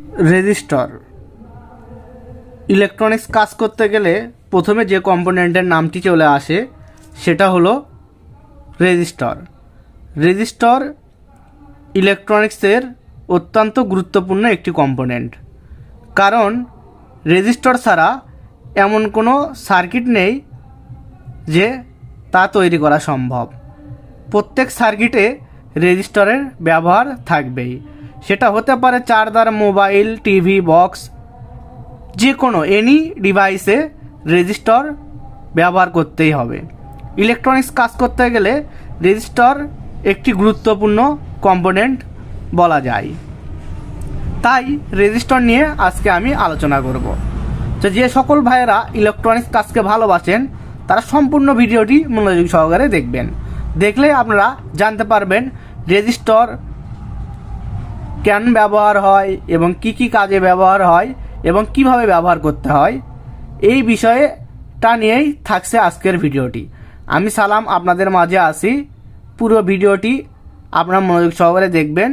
Resistor. Electronics কাজ করতে গেলে প্রথমে যে কম্পোনেন্টের নামটি চলে আসে, সেটা হলো রেজিস্টর। রেজিস্টর ইলেকট্রনিক্সের অত্যন্ত গুরুত্বপূর্ণ একটি কম্পোনেন্ট। কারণ রেজিস্টর ছাড়া এমন কোনো সার্কিট নেই যে তা তৈরি করা সম্ভব। প্রত্যেক সার্কিটে রেজিস্টরের ব্যবহার থাকবেই। সেটা হতে পারে চার্জার মোবাইল, টিভি, বক্স যে কোনো এনি ডিভাইসে রেজিস্টর ব্যবহার করতেই হবে। ইলেকট্রনিক্স কাজ করতে গেলে রেজিস্টর একটি গুরুত্বপূর্ণ কম্পোনেন্ট বলা যায়। তাই রেজিস্টর নিয়ে আজকে আমি আলোচনা করব। তো যে সকল ভাইয়েরা ইলেকট্রনিক্স কাজকে ভালোবাসেন, তারা সম্পূর্ণ ভিডিওটি মনোযোগ সহকারে দেখবেন। দেখলে আপনারা জানতে পারবেন রেজিস্টর কেন ব্যবহার হয় এবং কি কি কাজে ব্যবহার হয় এবং কীভাবে ব্যবহার করতে হয়, এই বিষয়েটা নিয়েই থাকছে আজকের ভিডিওটি। আমি সালাম আপনাদের মাঝে আসি পুরো ভিডিওটি আপনার মনোযোগ সহকারে দেখবেন।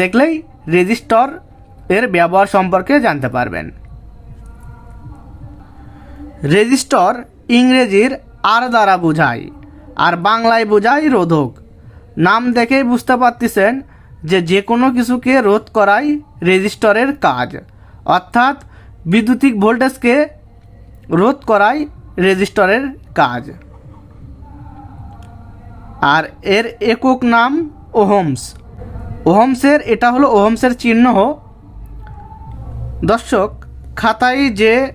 দেখলেই রেজিস্টর এর ব্যবহার সম্পর্কে জানতে পারবেন। রেজিস্টর ইংরেজির আর দ্বারা বোঝায়, আর বাংলায় বোঝায় রোধক। নাম দেখেই বুঝতে পারতেছেন যে যে কোনো কিছুকে রোধ করাই রেজিস্টরের কাজ। অর্থাৎ বিদ্যুতিক ভোল্টেজকে রোধ করাই রেজিস্টরের কাজ। আর এর একক নাম ওহমস। ওহমসের, এটা হলো ওহমসের চিহ্ন। দর্শক, খাতায় যে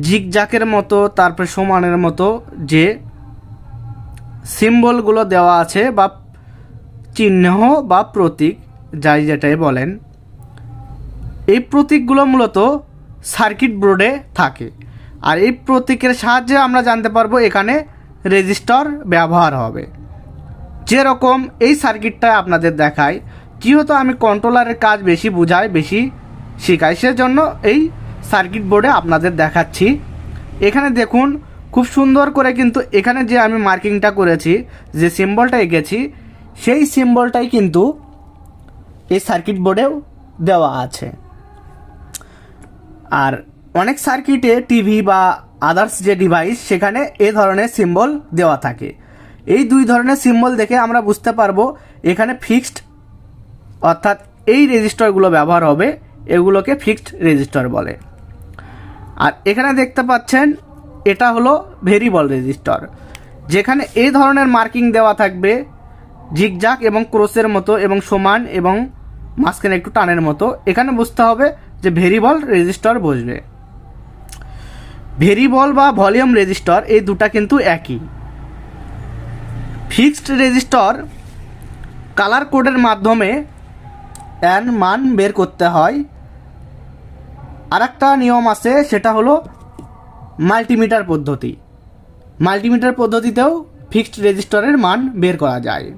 জিগজাকের মতো, তারপরে সমানের মতো যে সিম্বলগুলো দেওয়া আছে বা চিহ্ন বা প্রতীক, যাই যেটাই বলেন, এই প্রতীকগুলো মূলত সার্কিট বোর্ডে থাকে। আর এই প্রতীকের সাহায্যে আমরা জানতে পারব এখানে রেজিস্টর ব্যবহার হবে। যেরকম এই সার্কিটটা আপনাদের দেখায় যেহেতু আমি কন্ট্রোলারের কাজ বেশি বোঝাই, বেশি শেখাই, সেজন্য এই সার্কিট বোর্ডে আপনাদের দেখাচ্ছি। এখানে দেখুন, খুব সুন্দর করে কিন্তু এখানে যে আমি মার্কিংটা করেছি, যে সিম্বলটা এঁকেছি সেই সিম্বলটাই কিন্তু এই সার্কিট বোর্ডেও দেওয়া আছে। আর অনেক সার্কিটে টিভি বা আদার্স যে ডিভাইস, সেখানে এ ধরনের সিম্বল দেওয়া থাকে। এই দুই ধরনের সিম্বল দেখে আমরা বুঝতে পারব এখানে ফিক্সড, অর্থাৎ এই রেজিস্টারগুলো ব্যবহার হবে, এগুলোকে ফিক্সড রেজিস্টার বলে। আর এখানে দেখতে পাচ্ছেন, এটা হলো ভেরিবল রেজিস্টার। যেখানে এই ধরনের মার্কিং দেওয়া থাকবে জিগজাক এবং ক্রোসের মতো এবং সমান এবং মাঝখানে একটু টানের মতো। এখানে বুঝতে হবে যে ভেরিবল রেজিস্টার বসবে। ভেরিবল বা ভলিউম রেজিস্টার এই দুটা কিন্তু একই। ফিক্সড রেজিস্টার কালার কোডের মাধ্যমে অ্যান মান বের করতে হয়। আরেকটা নিয়ম আছে, সেটা হলো মাল্টিমিটার পদ্ধতি। মাল্টিমিটার পদ্ধতিতেও ফিক্সড রেজিস্টারের মান বের করা যায়।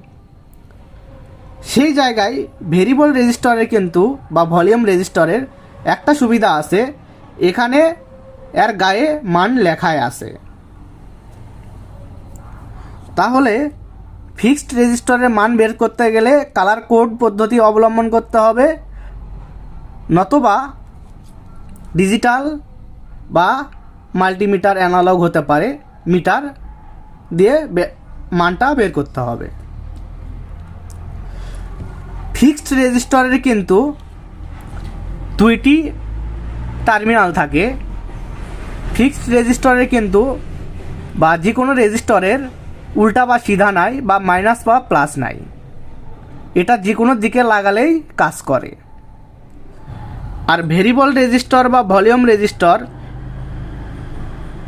সেই জায়গায় ভেরিবল রেজিস্টারের কিন্তু বা ভলিউম রেজিস্টারের একটা সুবিধা আছে। এখানে এর গায়ে মান লেখায় আছে। তাহলে ফিক্সড রেজিস্টারের মান বের করতে গেলে কালার কোড পদ্ধতি অবলম্বন করতে হবে। নতবা ডিজিটাল বা মাল্টিমিটার অ্যানালগ হতে পারে। মিটার দিয়ে মানটা বের করতে হবে। ফিক্সড রেজিস্টারের কিন্তু দুইটি টার্মিনাল থাকে। ফিক্সড রেজিস্টরের কিন্তু বা যে কোনো রেজিস্টরের উল্টা বা সিধা নাই বা মাইনাস বা প্লাস নাই। এটা যে কোনো দিকে লাগালেই কাজ করে। আর ভেরিবল রেজিস্টর বা ভলিউম রেজিস্টর,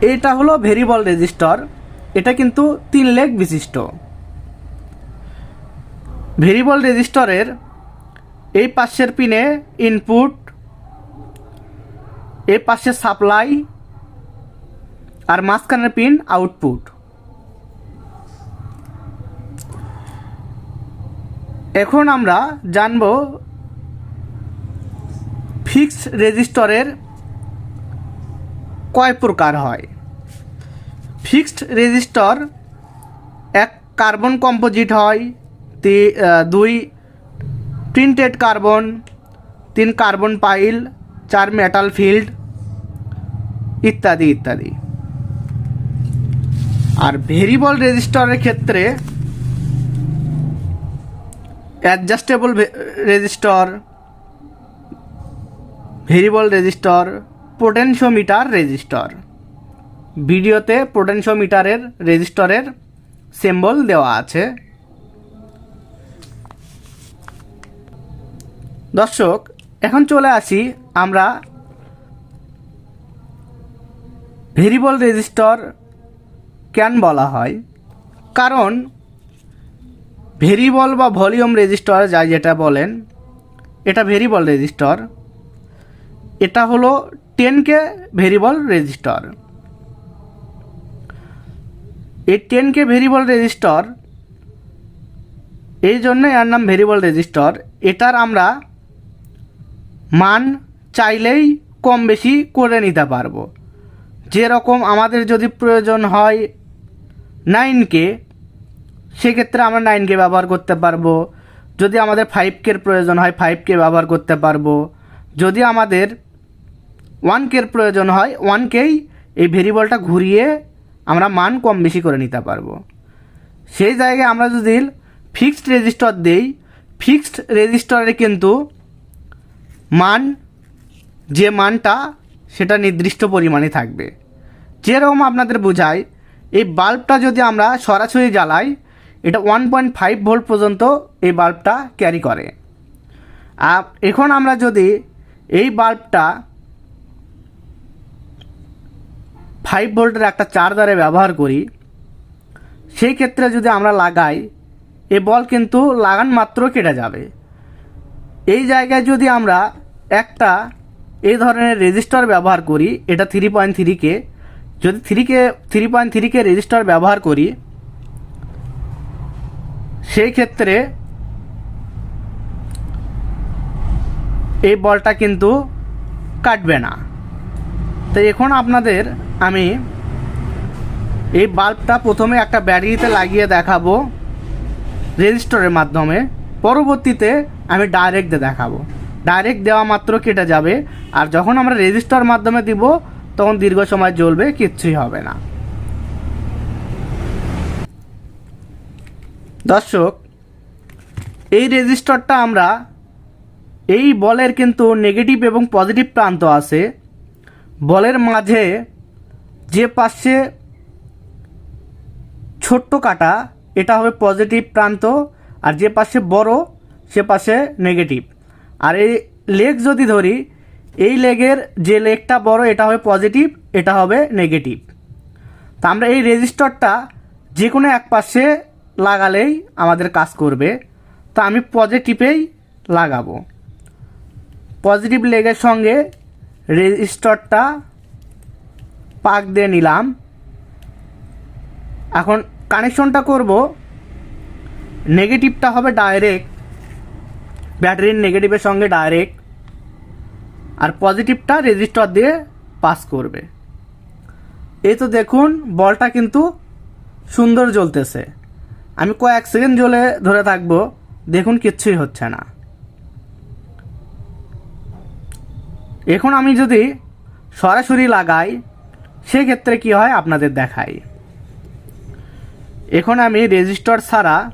এটা হলো ভেরিবল রেজিস্টর। এটা কিন্তু তিন লেগ বিশিষ্ট। ভেরিবল রেজিস্টরের এই পাশের পিনে ইনপুট এই পাশে সাপ্লাই আর মাঝখানের পিন আউটপুট এখন আমরা জানব ফিক্সড রেজিস্টরের কয় প্রকার হয়। ফিক্সড রেজিস্টর এক কার্বন কম্পোজিট হয় দুই প্রিন্টেড কার্বন তিন কার্বন পাইল চার মেটাল ফিল্ড ইত্যাদি ইত্যাদি। আর ভেরিবল রেজিস্টরের ক্ষেত্রে adjustable resistor variable resistor potentiometer resistor ভিডিওতে পোটেনশিওমিটারের রেজিস্টরের সিম্বল দেওয়া আছে। দর্শক, এখন চলে আসি আমরা ভেরিবল রেজিস্টর কেন বলা হয়? কারণ ভেরিবল বা ভলিউম রেজিস্টর যা যেটা বলেন, এটা ভেরিবল রেজিস্টর। এটা হলো টেনকে ভেরিবল রেজিস্টর। এই টেনকে ভেরিবল রেজিস্টর, এই জন্য এর নাম ভেরিবল রেজিস্টর। এটার আমরা মান চাইলেই কম বেশি করে নিতে পারব। যেরকম আমাদের যদি প্রয়োজন হয় নাইন নাইনকে সেক্ষেত্রে আমরা নাইনকে ব্যবহার করতে পারব। যদি আমাদের ফাইভ কের প্রয়োজন হয় ফাইভ কে ব্যবহার করতে পারব। যদি আমাদের ওয়ান কের প্রয়োজন হয় ওয়ান কেই এই ভেরিয়েবলটা ঘুরিয়ে আমরা মান কম বেশি করে নিতে পারব। সেই জায়গায় আমরা যদি ফিক্সড রেজিস্টার দেই ফিক্সড রেজিস্টারে কিন্তু মান, যে মানটা সেটা নির্দিষ্ট পরিমাণে থাকবে। যেরকম আপনাদের বোঝায়, এই বাল্বটা যদি আমরা সরাসরি জ্বালাই, এটা ওয়ান পয়েন্ট ফাইভ ভোল্ট পর্যন্ত এই বাল্বটা ক্যারি করে। আর এখন আমরা যদি এই বাল্বটা ফাইভ ভোল্টের একটা চার্জারে ব্যবহার করি, সেই ক্ষেত্রে যদি আমরা লাগাই, এ বল কিন্তু লাগান মাত্র কেটে যাবে। এই জায়গায় যদি আমরা একটা এই ধরনের রেজিস্টার ব্যবহার করি, এটা থ্রি পয়েন্ট থ্রিকে যদি থ্রিকে থ্রি পয়েন্ট থ্রিকে রেজিস্টার ব্যবহার করি, সেই ক্ষেত্রে এই বলটা কিন্তু কাটবে না। তো এখন আপনাদের আমি এই বাল্বটা প্রথমে একটা ব্যাটারিতে লাগিয়ে দেখাবো রেজিস্টরের মাধ্যমে। পরবর্তীতে আমি ডাইরেক্ট দেখাবো। ডাইরেক্ট দেওয়া মাত্র কেটে যাবে। আর যখন আমরা রেজিস্টার মাধ্যমে দিব, তখন দীর্ঘ সময় জ্বলবে, কিচ্ছুই হবে না। দর্শক, এই রেজিস্টারটা আমরা, এই বলের কিন্তু নেগেটিভ এবং পজিটিভ প্রান্ত আছে। বলের মাঝে যে পাশে ছোট্ট কাটা, এটা হবে পজিটিভ প্রান্ত। আর যে পাশে বড়, সে পাশে নেগেটিভ আর এই লেগ যদি ধরি, এই লেগের যে লেগটা বড়, এটা হবে পজিটিভ এটা হবে নেগেটিভ তা আমরা এই রেজিস্টারটা যে কোনো এক পাশে লাগালেই আমাদের কাজ করবে। তা আমি পজিটিভেই লাগাবো। পজিটিভ লেগের সঙ্গে রেজিস্টরটা পাক দিয়ে নিলাম। এখন কানেকশনটা করব। নেগেটিভটা হবে ডাইরেক্ট ব্যাটারির নেগেটিভের সঙ্গে ডাইরেক্ট আর পজিটিভটা রেজিস্টার দিয়ে পাস করবে। এই তো দেখুন, বলটা কিন্তু সুন্দর জ্বলতেছে। আমি কয়েক সেকেন্ড জ্বলে ধরে থাকব, দেখুন কিচ্ছুই হচ্ছে না। এখন আমি যদি সরাসরি লাগাই, সেক্ষেত্রে কি হয় আপনাদের দেখাই। এখন আমি রেজিস্টার ছাড়া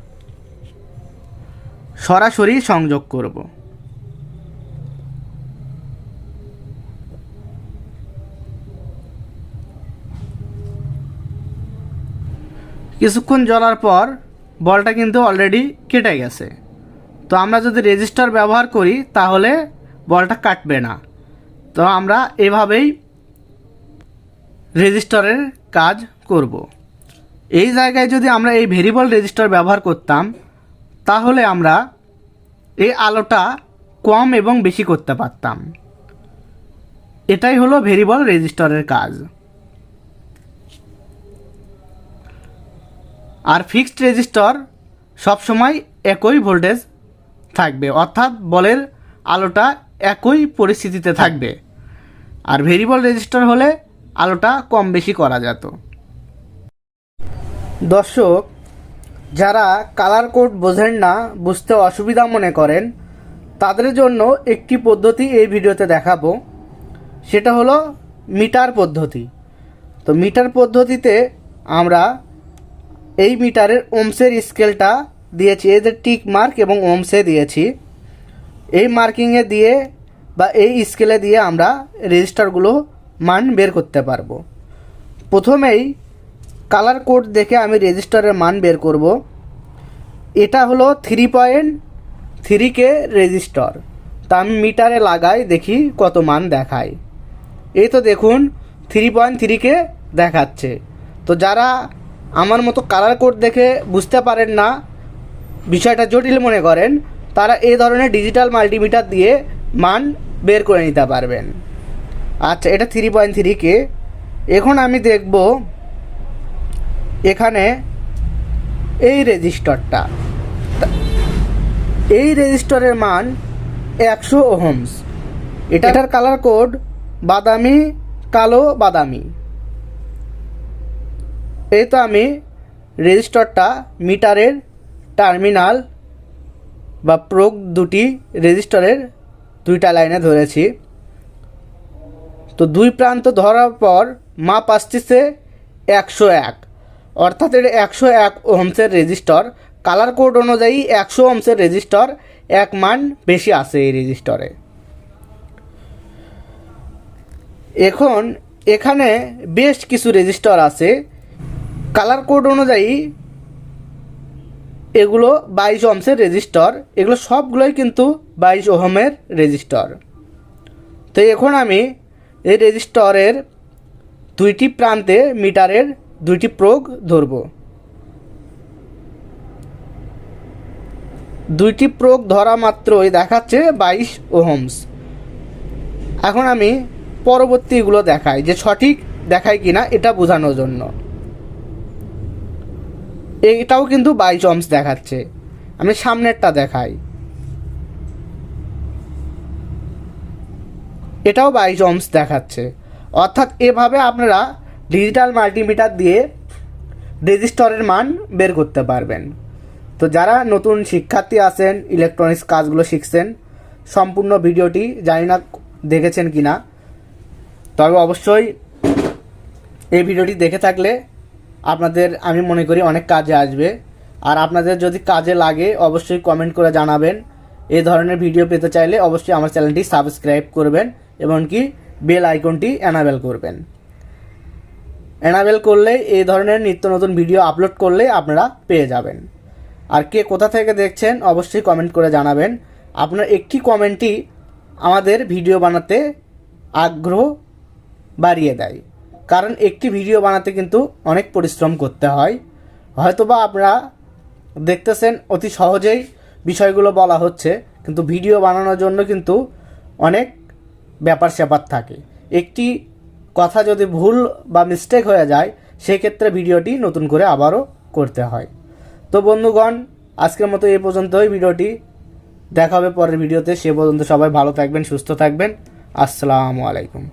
সরাসরি সংযোগ করব। কিছুক্ষণ জ্বলার পর বলটা কিন্তু অলরেডি কেটে গেছে। তো আমরা যদি রেজিস্টার ব্যবহার করি, তাহলে বলটা কাটবে না। তো আমরা এভাবেই রেজিস্টারের কাজ করব। এই জায়গায় যদি আমরা এই ভেরিয়েবল রেজিস্টার ব্যবহার করতাম তাহলে আমরা এই আলোটা কম এবং বেশি করতে পারতাম। এটাই হলো ভেরিবল রেজিস্টরের কাজ। আর ফিক্সড রেজিস্টার সবসময় একই ভোল্টেজ থাকবে, অর্থাৎ বলের আলোটা একই পরিস্থিতিতে থাকবে। আর ভেরিবল রেজিস্টর হলে আলোটা কম বেশি করা যেত। দর্শক যারা কালার কোড বোঝেন না, বুঝতে অসুবিধা মনে করেন, তাদের জন্য একটি পদ্ধতি এই ভিডিওতে দেখাবো। সেটা হলো মিটার পদ্ধতি। তো মিটার পদ্ধতিতে আমরা এই মিটারের ওমসের স্কেলটা দিয়েছি, এই যে টিক মার্ক এবং ওমসে দিয়েছি। এই মার্কিংয়ে দিয়ে বা এই স্কেলে দিয়ে আমরা রেজিস্টারগুলো মান বের করতে পারব। প্রথমেই কালার কোড দেখে আমি রেজিস্টারের মান বের করব। এটা হলো three point three K resistor. তা আমি মিটারে লাগাই, দেখি কত মান দেখায়। এই তো দেখুন থ্রি পয়েন্ট থ্রিকে দেখাচ্ছে। তো যারা আমার মতো কালার কোড দেখে বুঝতে পারেন না, বিষয়টা জটিল মনে করেন, তারা এই ধরনের ডিজিটাল মাল্টিমিটার দিয়ে মান বের করে নিতে পারবেন। আচ্ছা এটা থ্রি পয়েন্ট থ্রি কে এখন আমি দেখব এখানে এই রেজিস্টারটা। এই রেজিস্টরের মান একশো ওহমস। এটার কালার কোড বাদামি কালো বাদামি। এই তো আমি রেজিস্টারটা মিটারের টার্মিনাল বা প্রোগ দুটি রেজিস্টরের দুইটা লাইনে ধরেছি। তো দুই প্রান্ত ধরার পর মাপ আসতেছে একশো এক। অর্থাৎ এটা একশো এক ওহমসের রেজিস্টর। কালার কোড অনুযায়ী একশো ওহমসের রেজিস্টর, এক মান বেশি আছে এই রেজিস্টরে। এখন এখানে বেশ কিছু রেজিস্টর আছে। কালার কোড অনুযায়ী এগুলো বাইশ ওহমসের রেজিস্টর। এগুলো সবগুলোই কিন্তু বাইশ ওহমের রেজিস্টর। তো এখন আমি এই রেজিস্টরের দুইটি প্রান্তে মিটারের দুইটি প্রোগ ধরব। দুইটি প্রোগ ধরা মাত্রই দেখাচ্ছে বাইশ ওহমস। এখন আমি পরবর্তীগুলো দেখাই যে সঠিক দেখায় কিনা এটা বোঝানোর জন্য। এটাও কিন্তু বাইশ ওহমস দেখাচ্ছে। আমি সামনেরটা দেখাই। এটাও বাইশ ওহমস দেখাচ্ছে। অর্থাৎ এভাবে আপনারা ডিজিটাল মাল্টিমিটার দিয়ে রেজিস্টরের মান বের করতে পারবেন। তো যারা নতুন শিক্ষার্থী আছেন, ইলেকট্রনিক্স কাজগুলো শিখছেন, সম্পূর্ণ ভিডিওটি জানি না দেখেছেন কি না তবে অবশ্যই এই ভিডিওটি দেখে থাকলে আপনাদের, আমি মনে করি, অনেক কাজে আসবে। আর আপনাদের যদি কাজে লাগে, অবশ্যই কমেন্ট করে জানাবেন। এই ধরনের ভিডিও পেতে চাইলে অবশ্যই আমার চ্যানেলটি সাবস্ক্রাইব করবেন এমনকি বেল আইকনটি অ্যানাবেল করবেন। অ্যানাবেল করলে এই ধরনের নিত্য নতুন ভিডিও আপলোড করলে আপনারা পেয়ে যাবেন। আর কে কোথা থেকে দেখছেন অবশ্যই কমেন্ট করে জানাবেন। আপনার একটি কমেন্টই আমাদের ভিডিও বানাতে আগ্রহ বাড়িয়ে দেয়। কারণ একটি ভিডিও বানাতে কিন্তু অনেক পরিশ্রম করতে হয়। হয়তোবা আপনারা দেখতেছেন অতি সহজেই বিষয়গুলো বলা হচ্ছে, কিন্তু ভিডিও বানানোর জন্য কিন্তু অনেক ব্যাপার স্যাপার থাকে। একটি কথা যদি ভুল বা মিস্টেক হয়ে যায়, সেক্ষেত্রে ভিডিওটি নতুন করে আবারও করতে হয়। তো বন্ধুগণ, আজকের মতো এ পর্যন্তই ভিডিওটি। দেখা হবে পরের ভিডিওতে। সে পর্যন্ত সবাই ভালো থাকবেন, সুস্থ থাকবেন। আসসালামু আলাইকুম।